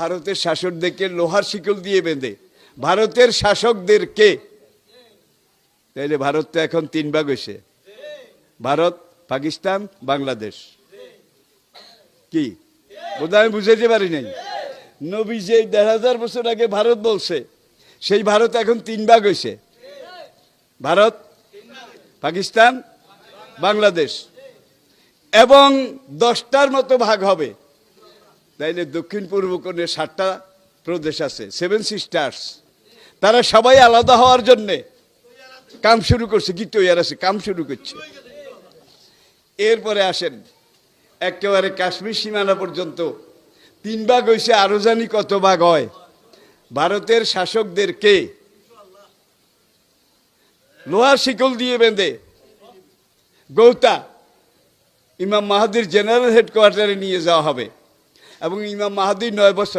ভারতের শাসকদেরকে লোহার শিকল দিয়ে বেঁধে। ভারতের শাসকদেরকে তাইলে ভারত তো এখন তিন ভাগ হয়েছে। ভারত, পাকিস্তান, বাংলাদেশ। কি? বোধ আমি বুঝাইতে পারি নাই। নবী যে দেড় হাজার বছর আগে ভারত বলছে, সেই ভারত এখন তিন ভাগ হয়েছে। ভারত, পাকিস্তান, বাংলাদেশ। এবং দশটার মতো ভাগ হবে। তাইলে দক্ষিণ পূর্ব কোণে সাতটা প্রদেশ আছে সেভেন সিস্টার্স তারা সবাই আলাদা হওয়ার জন্যে কাম শুরু করছে কি তৈয়ার আছে, কাম শুরু করছে। এরপরে আসেন, একেবারে কাশ্মীর সীমানা পর্যন্ত। তিন ভাগ হয়েছে আরও জানি কত ভাগ হয়। ভারতের শাসকদেরকে লোহার শিকল দিয়ে বেঁধে। গৌতা, ইমাম মাহাদির জেনারেল হেডকোয়ার্টারে নিয়ে যাওয়া হবে। এবং ইমাম মাহাদি নয় বছর।